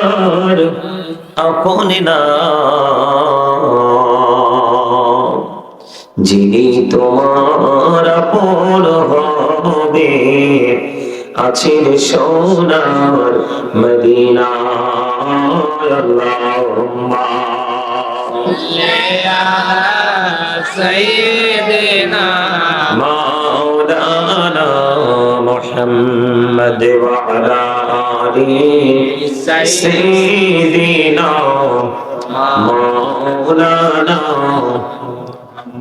আমার আপন না যিনি তোমার আপন হবে আছেন সোনার মদিনা আল্লাহুম্মা سيدنا مولانا محمد وعلى آله سيدنا مولانا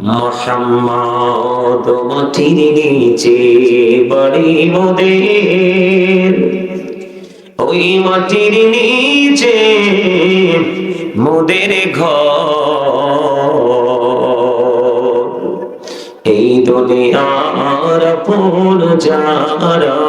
মোহাম্মদ মাটির নিচে বাড়ি মোদের ওই মাটির নিচে মোদের ঘর এই দুনিয়ার পুন যারা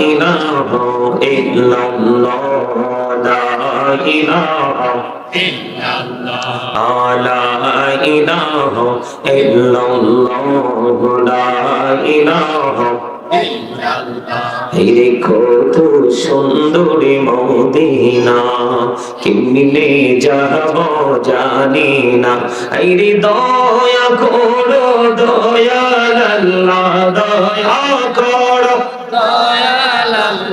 إله إلا الله لا إله إلا الله لا إله إلا الله لا إله إلا الله রে কত সুন্দরী মদিনা কেমনে যাব জানি না আইরে দয়া করো দয়াল আল্লাহ দয়া করো দয়াল আল্লাহ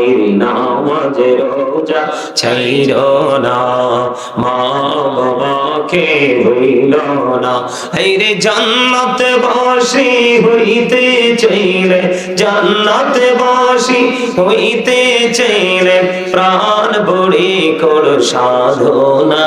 হেরে নামাজ রোজা, ছাইরো না মা বাবাকে হইল না। হেরে জান্নাত বাসি হইতে চাইলে, জান্নাত বাসি হইতে চাইলে প্রাণ বড়ি কর সাধনা।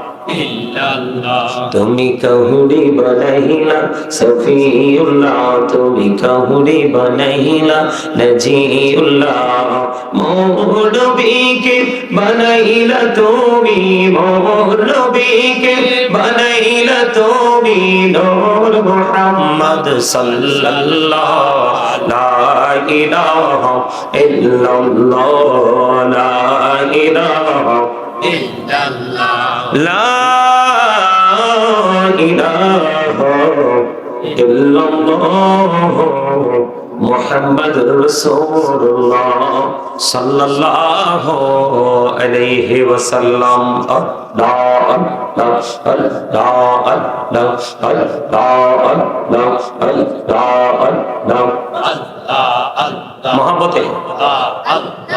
তুমি কাহুরি বনাইলা, সফিউল্লাহ। তুমি কাহুরি বনাইলা, নজিউল্লাহ। মৌলবীকে বনাইলা তুমি, মৌলবীকে বনাইলা তুমি নূর মুহাম্মদ সাল্লাল্লাহ লা ইলাহা ইল্লাল্লাহ, লা ইলাহা ইল্লাল্লাহ। لا إله إلا الله محمد رسول الله صلى الله عليه وسلم الله الله الله الله الله الله الله الله আল্লাহ আল্লাহ মহাব্বতে আল্লাহ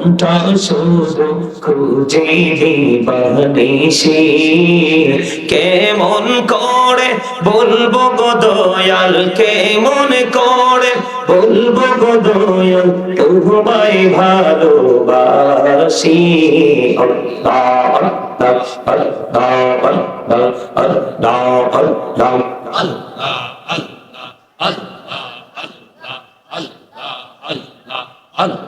মনটা শুধু খুঁজে বানিসি কেমন করে বলব গো দয়াল কেমন করে বলব গো দয়াল তোমায় ভালোবাসি আল্লাহ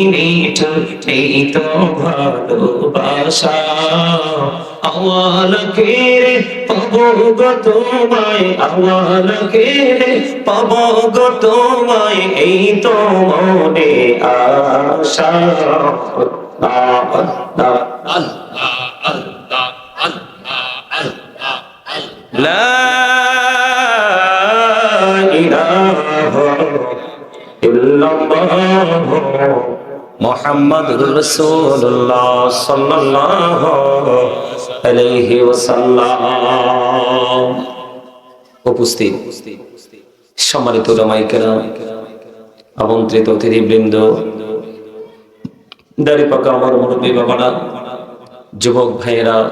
বড়ই নিঠুর এই তো ভালোবাসা আওয়ালকে রে পাব গো তোমায় আওয়ালকে রে পাব গো তোমায় এই তো মনে আশা আল্লাহ আল্লাহ আল্লাহ আল্লাহ আল্লাহ আল্লাহ আল্লাহ لا إله إلا الله মোহাম্মদ রসুল্লাহ সাল্লাল্লাহু আলাইহি ওয়াসাল্লাম। উপস্থিত সম্মানিত ওলামায়ে কেরাম, আমন্ত্রিত অতিথিবৃন্দ, দাড়ি পাকা আমার মুরব্বী বাবারা, যুবক ভাইয়েরা,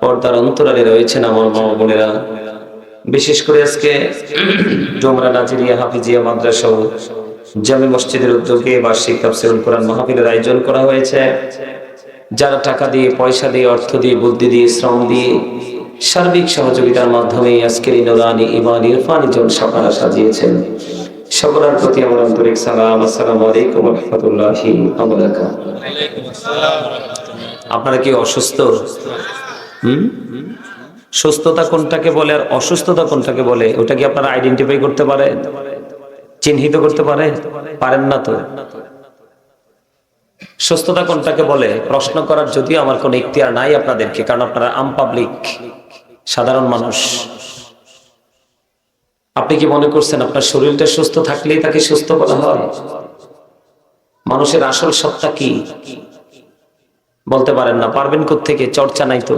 পর্দার অন্তরালে রয়েছেন আমার মামা বোনেরা। বিশেষ করে আজকে জমরা নাজিরিয়া হাফিজিয়া মাদ্রাসা জামি মসজিদের উদ্যোগে বার্ষিক তাফসিরুল কোরআন মাহফিলের আয়োজন করা হয়েছে। যারা টাকা দিয়ে, পয়সা দিয়ে, অর্থ দিয়ে, বুদ্ধি দিয়ে, শ্রম দিয়ে সার্বিক সহযোগিতার মাধ্যমে আজকের এই নোরানি ইমান ইরফানি জলসা আপনারা সাজিয়েছেন, সকলের প্রতি আমার আন্তরিক সালাম। আসসালামু আলাইকুম রহমতুল্লাহি আপনারা কি অসুস্থ? হুম? সুস্থতা কোনটাকে বলে আর অসুস্থতা কোনটাকে বলে, ওটা কি আপনারা আইডেন্টিফাই করতে পারেন? চিহ্নিত করতে পারে? পারেন না তো। সুস্থতা কোনটাকে বলে? প্রশ্ন করার যদিও আমার কোনো ইখতিয়ার নাই আপনাদেরকে, কারণ আপনারা আম পাবলিক সাধারণ মানুষ। আপনি কি মনে করছেন আপনার শরীরটা সুস্থ থাকলেই তাকে সুস্থ বলা হয়? মানুষের আসল সত্তা কি? বলতে পারেন না। পারবেন থেকে চর্চা নাই তো।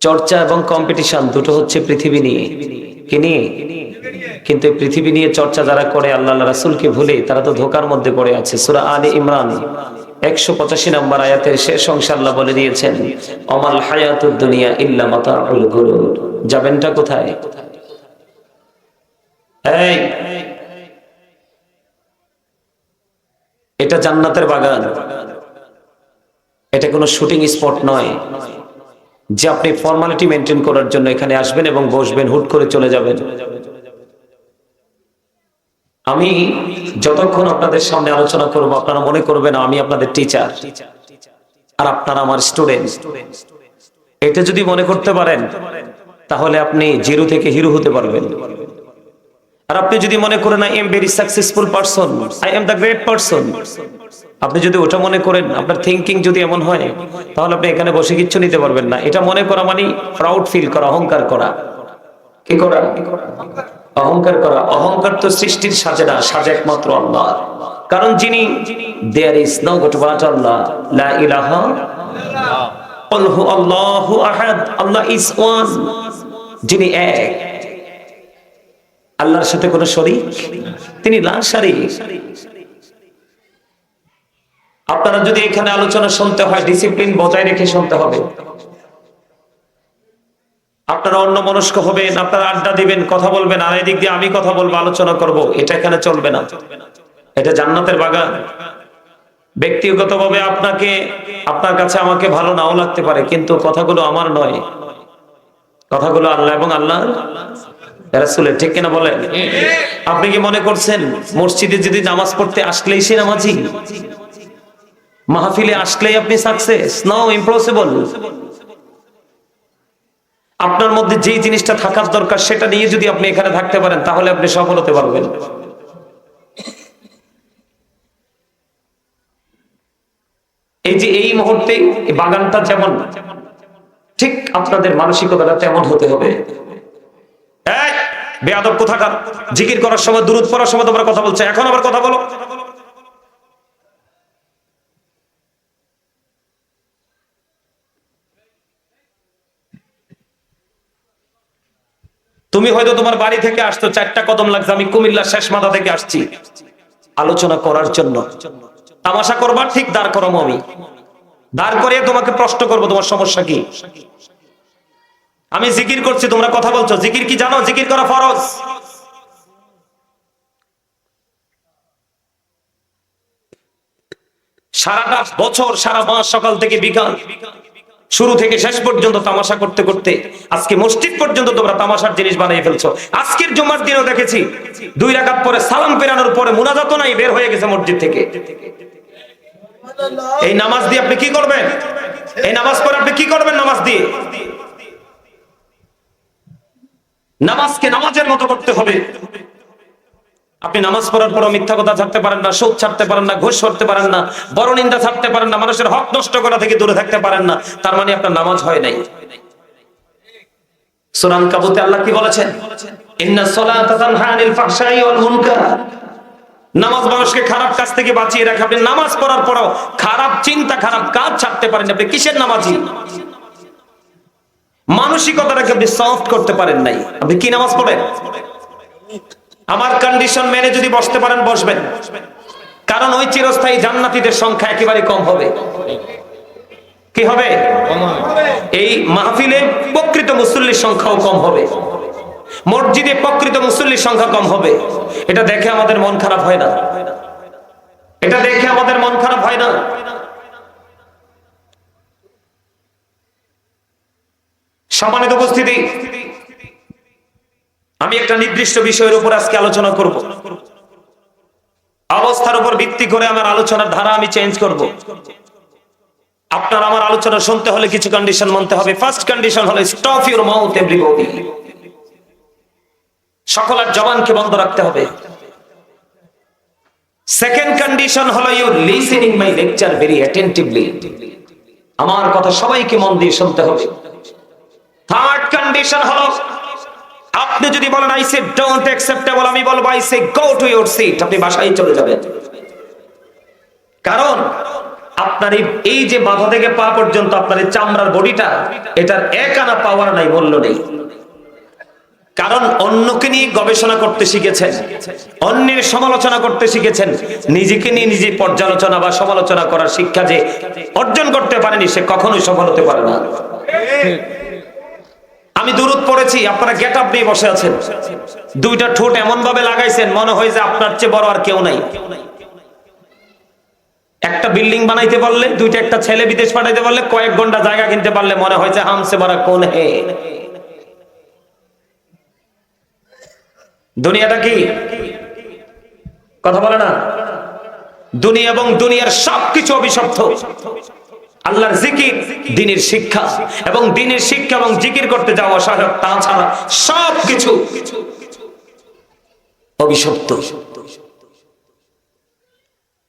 চর্চা এবং কম্পিটিশন দুটো হচ্ছে পৃথিবী নিয়ে। কি নিয়ে? কিন্তু এই পৃথিবী নিয়ে চর্চা যারা করে, আল্লাহ রাসুলকে ভুলে, তারা তো ধোকার মধ্যে পড়ে আছে। সুরা আলী ইমরান, একশো পঁচাশি নম্বর আয়াতের শেষ অংশ আল্লাহ বলে দিয়েছেন, অমাল হায়াতুদ দুনিয়া ইল্লা মাতাউল গুরুর। যাবেনটা কোথায়? এটা জান্নাতের বাগান। এটা কোনো শুটিং স্পট নয়। যে আপনি ফর্মালিটি মেনটেন করার জন্য এখানে আসবেন এবং বসবেন, হুট করে চলে যাবেন। আমি যতক্ষণ আপনাদের সামনে আলোচনা করব, আপনারা মনে করবেন আমি আপনাদের টিচার আর আপনারা আমার স্টুডেন্ট এটা যদি মনে করতে পারেন, তাহলে আপনি জিরো থেকে হিরো হতে পারবেন। আর আপনি যদি মনে করেন I am very successful person I am the great person আপনি যদি ওটা মনে করেন, আপনার থিঙ্কিং যদি এমন হয়, তাহলে আপনি এখানে বসে কিচ্ছু নিতে পারবেন না। এটা মনে করা মানে প্রাউড ফিল করা, অহংকার করা। কি করা? অহংকার করা, অহংকার তো সৃষ্টির সাজে না, সাজে একমাত্র আল্লাহ। কারণ যিনি দেয়ার ইজ নো আল্লাহ লা ইলাহা আল্লাহু আহাদ আল্লাহ ইজ ওয়ান যিনি এক। আল্লাহর সাথে কোনো শরীক, তিনি লা শরীক। আপনারা যদি এখানে আলোচনা শুনতে হয় ডিসিপ্লিন বজায় রেখে শুনতে হবে। আপনারা অন্য মনস্ক হবেন, আপনারা আড্ডা দিবেন, কথা বলবেন, আর এদিক দিয়ে আমি কথা বলব, আলোচনা করব। এটা এখানে চলবে না। এটা জান্নাতের বাগান। ব্যক্তিগতভাবে আপনাকে, আপনার কাছে আমাকে ভালো নাও লাগতে পারে, কিন্তু কথাগুলো আমার নয়। কথাগুলো আল্লাহ এবং আল্লাহ রাসূলের, ঠিক কিনা বলেন? আপনি কি মনে করছেন, মসজিদে যদি নামাজ পড়তে আসলেই সে নামাজি? মাহফিলে আসলেই আপনি সাকসেস নাও ইম্পসিবল আপনার মধ্যে যেই জিনিসটা থাকার দরকার, সেটা নিয়ে যদি আপনি এখানে থাকতে পারেন, তাহলে আপনি সফল হতে পারবেন। এই যে এই মুহূর্তে বাগানটা যেমন, ঠিক আপনাদের মানসিকতাটা তেমন হতে হবে। বেয়াদব কোথাকার? জিকির করার সময় দূরত পড়ার সময় তোমরা কথা বলছো, এখন আবার কথা বলো। তুমি হয়তো তোমার বাড়ি থেকে আসতো চারটা কদম লাগছে, আমি কুমিল্লা শেষ মাথা থেকে আসছি। আলোচনা করার জন্য। তামাশা করবার ঠিক দাঁড় করম আমি। দাঁড় করিয়ে তোমাকে প্রশ্ন করব, তোমার সমস্যা কি? আমি জিকির করছি, তোমরা কথা বলছো। জিকির কি জানো? জিকির করা ফরজ। সারাটা বছর, সারা মাস সকাল থেকে বিকাল। শুরু থেকে শেষ পর্যন্ত তামাশা করতে করতে, আজকে মসজিদ পর্যন্ত তোমরা তামাশার জিনিস বানিয়ে ফেলছো। আজকের জুমার দিনও দেখেছি, দুই রাকাত পরে সালাম পেরানোর পরে মুনাজাত নাই, বের হয়ে গেছে মসজিদ থেকে। এই নামাজ দিয়ে আপনি কি করবেন? এই নামাজ পরে আপনি কি করবেন নামাজ দিয়ে? নামাজকে নামাজের মতো করতে হবে। আপনি নামাজ পড়ার পরও মিথ্যা কথা ছাড়তে পারেন না, সুদ ছাড়তে পারেন না, ঘুষ করতে পারেন না, বড় নিন্দা ছাড়তে পারেন না, মানুষের হক নষ্ট করা থেকে দূরে থাকতে পারেন না, তার মানে আপনার নামাজ হয় নাই। সুরান কাবুতে আল্লাহ কি বলেছেন? ইন্না ফাহশাই ওয়াল মুনকার। নামাজ মানুষকে খারাপ কাজ থেকে বাঁচিয়ে রাখে। আপনি নামাজ পড়ার পরও খারাপ চিন্তা, খারাপ কাজ ছাড়তে পারেন আপনি কিসের নামাজি? মানসিকতাটাকে আপনি সফট করতে পারেন নাই। আপনি কি নামাজ পড়েন? আমার কন্ডিশন মেনে যদি বসতে পারেন, বসবেন। কারণ ওই চিরস্থায়ী জান্নাতীদের সংখ্যা একেবারে কম হবে। কি হবে? এই মাহফিলে প্রকৃত মুসল্লির সংখ্যাও কম হবে। মসজিদে প্রকৃত মুসল্লির সংখ্যা কম হবে। এটা দেখে আমাদের মন খারাপ হয় না। এটা দেখে আমাদের মন খারাপ হয় না। সম্মানিত উপস্থিতি আমি একটা নির্দিষ্ট বিষয়ের উপর আজকে আলোচনা করব। অবস্থার উপর ভিত্তি করে আমার আলোচনার ধারা আমি চেঞ্জ করব। আপনার আমার আলোচনা শুনতে হলে কিছু কন্ডিশন মানতে হবে। ফার্স্ট কন্ডিশন হলো স্টপ ইউর মাউথ এভরিবডি সকলের জবানকে বন্ধ রাখতে হবে। সেকেন্ড কন্ডিশন হলো you listening my lecture very attentively আমার কথা সবাইকে মন দিয়ে শুনতে হবে। থার্ড কন্ডিশন হলো আপনি যদি বলেন আই সে ডোন্ট অ্যাকসেপ্টেবল আমি বলব I say go to your seat আপনি বাসায় চলে যাবেন। কারণ, আপনার এই- যে মাথা থেকে পা পর্যন্ত আপনার চামড়ার বডিটা, এটার এক আনা পাওয়ার নাই, মূল্য নেই। কারণ, অন্যকে নিয়ে গবেষণা করতে শিখেছেন, অন্যের সমালোচনা করতে শিখেছেন, নিজেকে নিয়ে নিজে পর্যালোচনা বা সমালোচনা করার শিক্ষা যে অর্জন করতে পারেনি, সে কখনোই সফল হতে পারে না। আমি দূরত পড়েছি, আপনারা গেট আপ নিয়ে বসে আছেন। দুইটা ঠোঁট এমন ভাবে লাগাইছেন, মনে হয় যে আপনার চেয়ে বড় আর কেউ নাই। একটা বিল্ডিং বানাইতে পারলে, দুইটা একটা ছেলে বিদেশ পাঠাইতে পারলে, কয়েক ঘণ্টা জায়গা কিনতে পারলে মনে হয় যে হামসে বড় কোন হে। দুনিয়াটা কি? কথা বলে না? দুনিয়া এবং দুনিয়ার সবকিছু অভিশপ্ত। আল্লাহর জিকির, দিনের শিক্ষা এবং দিনের শিক্ষা এবং জিকির করতে যাওয়া অসহায়ক তাছাড়া সবকিছু অভিশপ্ত।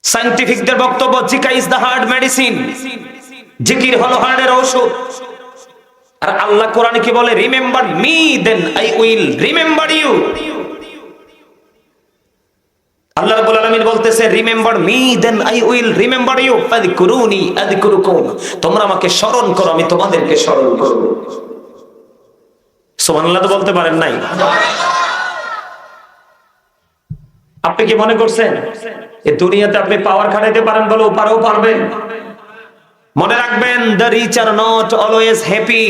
সাইন্টিফিকদের বক্তব্য জিকা ইজ দ্য হার্ড মেডিসিন জিকির হলো হার্টের ঔষধ। আর আল্লাহ কোরআনে কি বলে? Remember me then I will remember you আল্লাহ রাব্বুল আলামিন বলতেছে remember me then I will remember you ফাযকুরুনি আযকুরুকুম। তোমরা আমাকে স্মরণ করো, আমি তোমাদেরকে স্মরণ করব। সুবহানাল্লাহ তো বলতে পারেন নাই। আপনি কি মনে করছেন এই দুনিয়াতে আপনি পাওয়ার খাটাইতে পারেন বলে ওপারেও পারবেন? মনে রাখবেন the rich are not always happy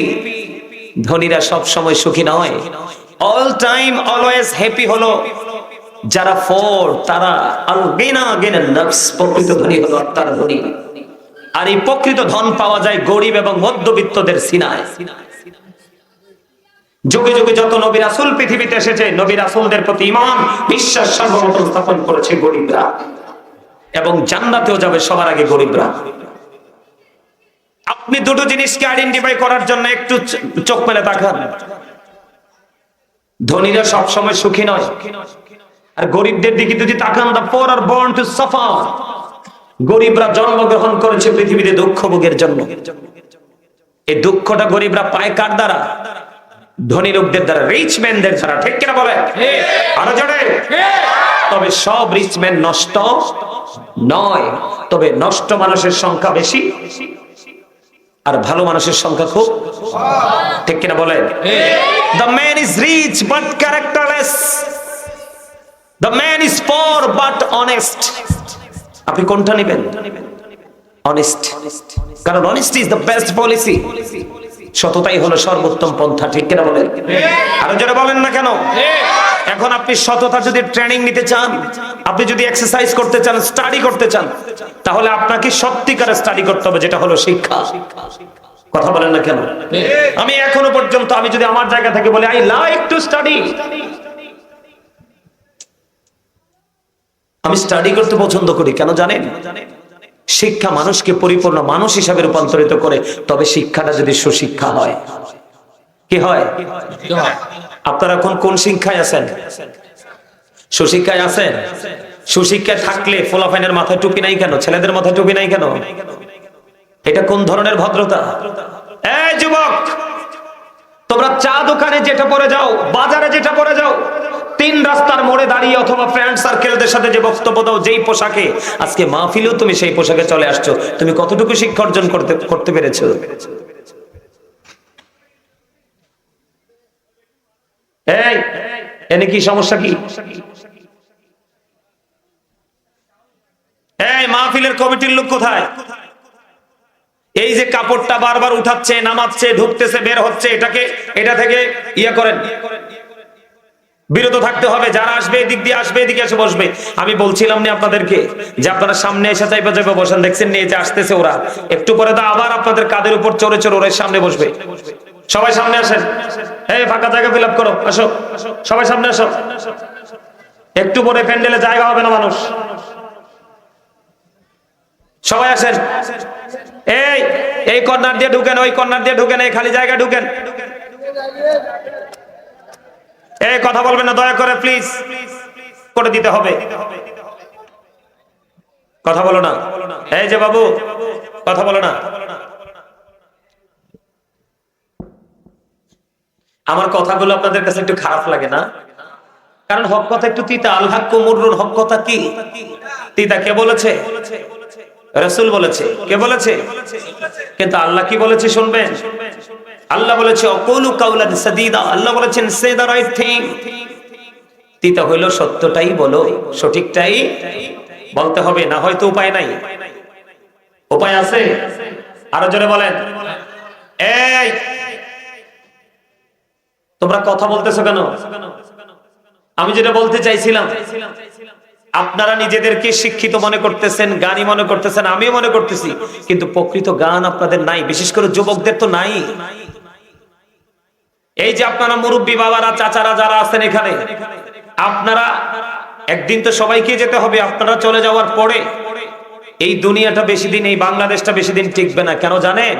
ধনীরা সব সময় সুখী নয়। অল টাইম অলওয়েজ হ্যাপি হলো। যারা ফোর, তারা আল গিনা গিনা নফস, প্রকৃত ধনী হলো আত্মার ধনী। আর এই প্রকৃত ধন পাওয়া যায় গরিব এবং মধ্যবিত্তদের সিনায়। যুগে যুগে যত নবী রাসূল পৃথিবীতে এসেছে, নবী রাসূলদের প্রতি ঈমান, বিশ্বাস সর্বপ্রথম স্থাপন করেছে গরিবরা। এবং জান্নাতেও যাবে সবার আগে গরিবরা। আপনি দুটো জিনিসকে আইডেন্টিফাই করার জন্য একটু চোখ মেলে তাকান। ধনীরা সব সময় সুখী নয়। আর গরিবদের দিকে যদি তাকান the poor are born to suffer গরিবরা জন্মগ্রহণ করেছে পৃথিবীতে দুঃখ ভোগের জন্য। এই দুঃখটা গরিবরা পায় কার দ্বারা? ধনী লোকদের দ্বারা রিচ ম্যানদের দ্বারা ঠিক কিনা বলে? আরও জোরে। তবে সব রিচ ম্যান নষ্ট নয় তবে নষ্ট মানুষের সংখ্যা বেশি আর ভালো মানুষের সংখ্যা খুব ঠিক কিনা বলেন the man is rich but characterless the man is poor but honest আপনি কোনটা নেবেন? অনেস্ট কারণ honest is the best policy সততাই হলো সর্বোত্তম পন্থা ঠিক কিনা বলেন? আরও যারা বলেন না কেন? এখন আপনি সততা যদি ট্রেনিং নিতে চান আপনি যদি এক্সারসাইজ করতে চান স্টাডি করতে চান তাহলে আপনাকে সত্যিকারে স্টাডি করতে হবে যেটা হলো শিক্ষা। কথা বলেন না কেন? আমি এখনও পর্যন্ত আমি যদি আমার জায়গা থেকে বলি আই লাইক টু স্টাডি আমি স্টাডি করতে পছন্দ করি কেন জানেন? শিক্ষা মানুষকে পরিপূর্ণ মানুষ হিসাবে রূপান্তরিত করে তবে শিক্ষাটা যদি সুশিক্ষা হয়? কি হয়? আপনারা এখন কোন শিক্ষায় আছেন? সুশিক্ষায় আছেন? সুশিক্ষায় থাকলে ফোলাফাইনের মাথায় টুপি নাই কেন? ছেলেদের মাথায় টুপি নাই কেন? এটা কোন ধরনের ভদ্রতা? এই যুবক! তোমরা চা দোকানে যেটা পরে যাও বাজারে যেটা পরে যাও তিন রাস্তার মোড়ে দাঁড়িয়ে অথবা ফ্রেন্ড সার্কেলদের সাথে যে বক্তব্য দাও, যেই পোশাকে। আজকে মাহফিলেও তুমি সেই পোশাকে চলে আসছো। তুমি কতটুকু শিক্ষা অর্জন করতে করতে পেরেছ? এই, এনে কি সমস্যা কি? এই, মাহফিলের কমিটির লোক কোথায়? এই যে কাপড়টা বারবার উঠাচ্ছে, নামাচ্ছে, ঢুকতেছে, বের হচ্ছে, এটাকে, এটা থেকে ইয়ে করেন। বিরত থাকতে হবে, যারা আসবে এদিক দিয়ে আসবে, এদিকে এসে বসবে। আমি বলছিলাম না আপনাদেরকে যে আপনারা সামনে এসে চাইবে যাবে বসেন, দেখছেন নিয়ে যে আসতেছে ওরা। একটু পরে তো আবার আপনাদের কাদের উপর চড়ে চড়ে ওরা সামনে বসবে। সবাই সামনে আসেন। এই ফাঁকা জায়গা ফিল করো, আসো। সবাই সামনে আসো। একটু পরে প্যান্ডেলে জায়গা হবে না মানুষ? সবাই আসেন। এই এই কর্নার দিয়ে ঢুকেন, ওই কর্নার দিয়ে ঢুকেন, এই খালি জায়গা ঢুকেন। এই কথা বলবেন না, দয়া করে প্লিজ করে দিতে হবে। কথা বলো না। এই যে বাবু, কথা বলো না। আমার কথাগুলো আপনাদের কাছে একটু খারাপ লাগে না? কারণ হক কথা একটু তিতা আল্লাহ কুমুরুন হক কথা কি? তিতা কে বলেছে? রসুল বলেছে। কে বলেছে? কিন্তু আল্লাহ কি বলেছে শুনবেন? আল্লাহ বলেছে, অকুলু কাউলান সাদিদা। আল্লাহ বলেছেন, সে দা রাইট থিং তিতা হইল, সত্যটাই বলো, সঠিকটাই বলতে হবে, না হয়তো উপায় নাই। উপায় আছে? আরও জোরে বলেন। এই, তোমরা কথা বলতেছো কেন? আমি যেটা বলতে চাইছিলাম, আপনারা নিজেদেরকে শিক্ষিত মনে করতেছেন গানই মনে করতেছেন, আমিও মনে করতেছি, কিন্তু প্রকৃত গান আপনাদের নাই, বিশেষ করে যুবকদের তো নাই। এই যে আপনারা মুরব্বী বাবারা, চাচারা যারা আছেন এখানে, আপনারা একদিন তো সবাইকে যেতে হবে, আপনারা চলে যাওয়ার পরে এই দুনিয়াটা বেশি দিন, এই বাংলাদেশটা বেশি দিন টিকবে না। কেন জানেন?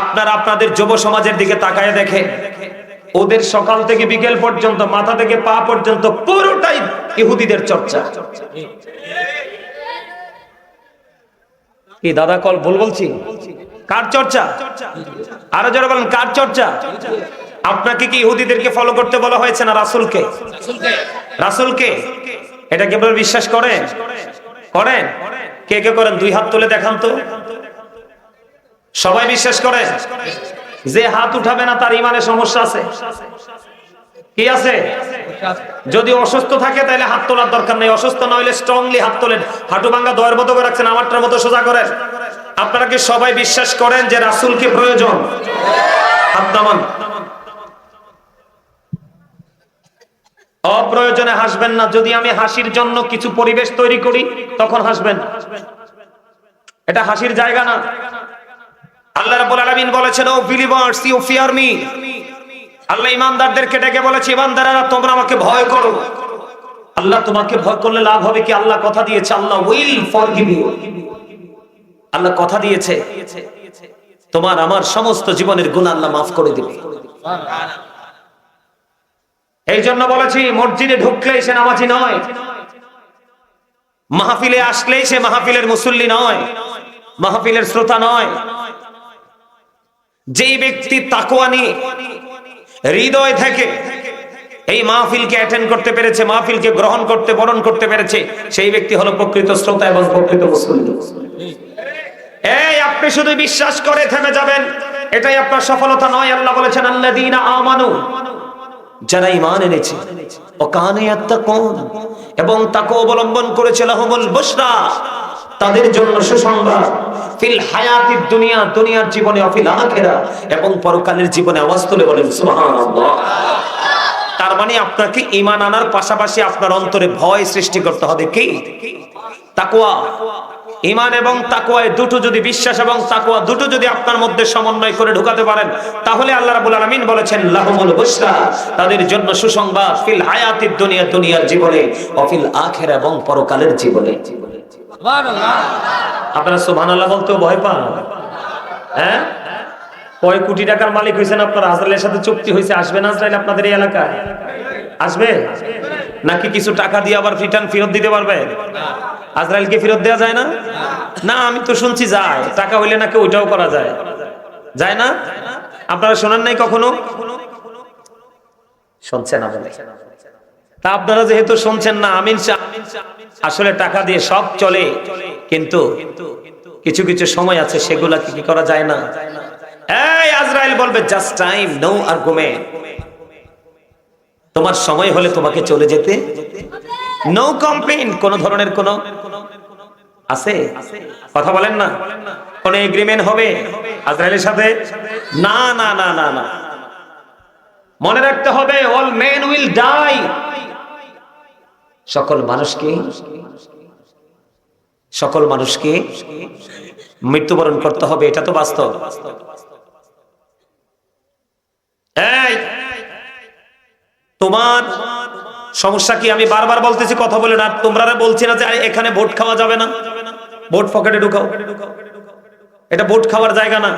আপনারা আপনাদের যুব সমাজের দিকে তাকায় দেখে ওদের সকাল থেকে বিকেল পর্যন্ত, মাথা থেকে পা পর্যন্ত পুরোটাই ইহুদিদের চর্চা। কি দাদা কল ভুল বলছি? কার চর্চা? আরও যারা বলেন, কার চর্চা? আপনাকে কি ইহুদিদেরকে ফলো করতে বলা হয়েছে না রাসুলকে? রাসুলকে। এটা কেবল বিশ্বাস করেন করেন? কে কে করেন? দুই হাত তুলে দেখান তো। সবাই বিশ্বাস করেন যে হাত উঠাবে না তার ইমানে সমস্যা আছে। কি আছে? যদি অসুস্থ থাকে তাহলে হাত তোলার দরকার নেই। অসুস্থ না হলে স্ট্রংলি হাত তোলেন। হাঁটু ভাঙ্গা দয়ের মতো করে রাখছেন আমারটার মতো সোজা করেন। আপনারা কি সবাই বিশ্বাস করেন যে রাসুলকে প্রয়োজন? হাত নামান। অপ্রয়োজনে হাসবেন না। যদি আমি হাসির জন্য কিছু পরিবেশ তৈরি করি, তখন হাসবেন। এটা হাসির জায়গা না। আল্লাহ রাব্বুল আলামিন বলেছেন O believers you fear me আল্লাহ ইমানদারদেরকে ডেকে বলেছে, ইমানদারেরা, তোমরা আমাকে ভয় করো। আল্লাহ তোমাকে ভয় করলে লাভ হবে কি? আল্লাহ কথা দিয়েছে, Allah will forgive you Allah কথা দিয়েছে, তোমার আমার সমস্ত জীবনের গুণ আল্লাহ মাফ করে দিবে। এই জন্য বলেছি, মসজিদে ঢুকলেই সে নামাজি নয়। মাহফিলে আসলেই সে মাহফিলের মুসল্লি নয়, মাহফিলের শ্রোতা নয়। যেই ব্যক্তি তাকুয়া হৃদয় থেকে এই মাহফিলকে অ্যাটেন্ড করতে পেরেছে, মাহফিলকে গ্রহণ করতে, বরণ করতে পেরেছে, সেই ব্যক্তি হলো প্রকৃত শ্রোতা এবং প্রকৃত মুসল্লি। এই, আপনি শুধু বিশ্বাস করে থেমে যাবেন, এটাই আপনার সফলতা নয়, আল্লাহ বলেছেন, আল্লাযীনা আমানু যারা ইমান এনেছে। ও কানে ইয়াত্তাকুন এবং তাকে অবলম্বন করেছে লাহুমুল বুশরা। তাদের জন্য সুসংবাদ, ফিল হায়াতিদ দুনিয়া, দুনিয়ার জীবনে অফিল আখিরা, এবং পরকালের জীবনে আওয়াজ তুলে বলেন, সুবহানাল্লাহ। তার মানে আপনাকে ঈমান আনার পাশাপাশি আপনার অন্তরে ভয় সৃষ্টি করতে হবে কি? তাকওয়া। ইমান এবং তাকুয়া এই দুটো যদি বিশ্বাস এবং তাকুয়া দুটো যদি আপনার মধ্যে সমন্বয় করে ঢুকাতে পারেন তাহলে আল্লাহ রাব্বুল আলামিন বলেছেন লাহুমুল বুশরা তাদের জন্য সুসংবাদ ফিল হায়াতিদ দুনিয়া দুনিয়ার জীবনে অফিল আখের এবং পরকালের জীবনে। আপনারা সুবহানাল্লাহ বলতেও ভয় পান? হ্যাঁ? কয় কোটি টাকার মালিক হয়েছেন আপনার? আজরাইলের সাথে চুক্তি হয়েছে আসবে না আজরাইল আপনাদের এই এলাকায়? আসবে? নাকি কিছু টাকা দিয়ে আবার রিটার্ন ফেরত দিতে পারবে? আজরাইলকে ফেরত দেওয়া যায় না? না, আমি তো শুনছি যায়। টাকা হইলে নাকি ওইটাও করা যায়। যায় না? আপনারা শোনান নাই কখনো? শুনছেন না বলে। তা আপনারা যেহেতু শুনছেন না, আমিন আসলে টাকা দিয়ে সব চলে, কিন্তু কিছু কিছু সময় আছে, সেগুলা কি কি করা যায় না? এই আজরাইল বলবে জাস্ট টাইম নো আর্গুমেন্ট তোমার সময় হলে তোমাকে চলে যেতে। নো কমপ্লেন কোন ধরনের কোন আছে? কথা বলেন না। কোন এগ্রিমেন্ট হবে? আজরাইলের সাথে? না না না না না। মনে রাখতে হবে অল মেন উইল ডাই সকল মানুষকে সকল মানুষকে মৃত্যুবরণ করতে হবে, এটা তো বাস্তব। তোমার সমস্যা কি? আমি বারবার বলতেছি, কথা বলে না। তোমরা বলছি না যে এখানে ভোট খাওয়া যাবে না। ভোট পকেটে ঢুকাও। এটা ভোট খাওয়ার জায়গা না।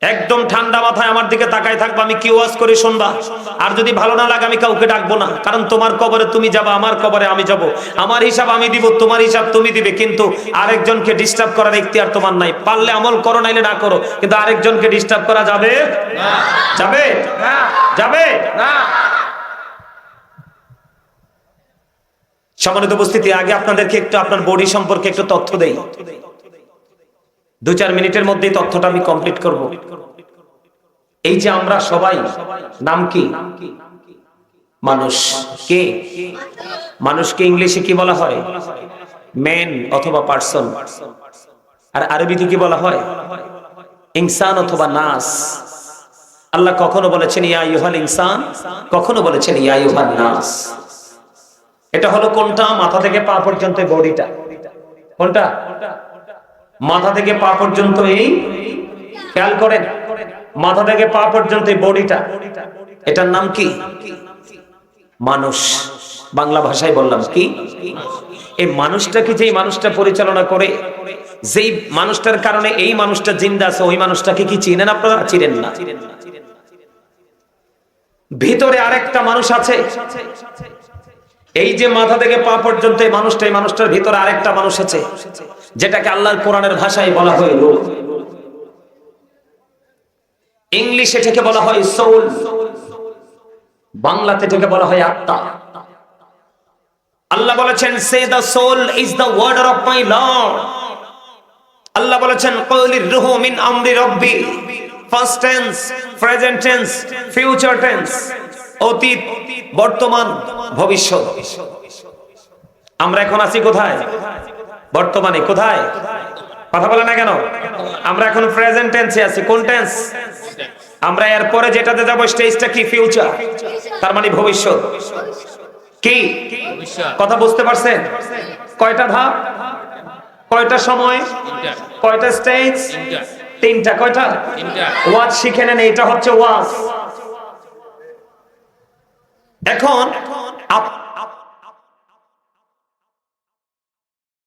একদম ঠান্ডা মাথায় আমার দিকে তাকায় থাকব, আমি কি ওয়াজ করি শুনবা। আর যদি ভালো না লাগে, আমি কাউকে ডাকবো না। কারণ তোমার কবরে তুমি যাবা, আমার কবরে আমি যাব। আমার হিসাব আমি দিব, তোমার হিসাব তুমি দিবে। কিন্তু আরেকজনকে ডিস্টার্ব করার ইখতিয়ার তোমার নাই। পারলে আমল করো, নাইলে না করো। কিন্তু আরেকজনকে ডিস্টার্ব করা যাবে? যাবে? যাবে? সম্মানিত উপস্থিতি, আগে আপনাদেরকে একটু আপনার বডি সম্পর্কে একটু তথ্য দেই। দু চার মিনিটের মধ্যে তথ্যটা আমি কমপ্লিট করব। এই যে আমরা সবাই, নাম কি? মানুষ। কে? মানুষকে ইংলিশে কি বলা হয়? ম্যান অথবা পার্সন আর আরবিতে কি বলা হয়? ইনসান অথবা নাস। আল্লাহ কখনো বলেছেন, ইয়া ইউহাল ইনসান কখনো বলেছেন, ইয়া ইউহাল নাস এটা হলো কোনটা? মাথা থেকে পা পর্যন্ত বডিটা। কোনটা? মাথা থেকে পা পর্যন্ত এই খেয়াল করেন। মাথা থেকে পা পর্যন্ত এই বডিটা। এটার নাম কি? মানুষ। বাংলা ভাষায় বললাম কি? এই মানুষটাকে যেই মানুষটা পরিচালনা করে? যেই মানুষটার কারণে এই মানুষটা জিন্দা আছে, ওই মানুষটাকে কি চিনেন আপনারা? চিনেন না। ভিতরে আরেকটা মানুষ আছে। এই যে মাথা থেকে পা পর্যন্ত এই মানুষটা, এই মানুষটার ভিতরে আরেকটা মানুষ আছে, যেটাকে আল্লাহর কোরআনের ভাষায় বলা হয় রূহ। ইংলিশে থেকে বলা হয় সোল, বাংলাতে থেকে বলা হয় আত্মা। আল্লাহ বলেছেন সে the soul is the order of my Lord আল্লাহ বলেছেন কলির রুহ মিন আমরি রব্বি first tense present tense future tense অতীত বর্তমান ভবিষ্যৎ। আমরা এখন আছি কোথায়? বর্তমানে কোথায়? কথা বলে না কেন? আমরা এখন প্রেজেন্ট টেন্সে আছি। কোন টেন্স আমরা এরপরে যেটাতে যাব স্টেজটা কি? ফিউচার তার মানে ভবিষ্যৎ। কি? কথা বুঝতে পারছেন? কয়টা ধাপ? কয়টা সময়? কয়টা স্টেজ তিনটা। কয়টা? ওয়াজ শিখে নেন এটা হচ্ছে ওয়াজ। এখন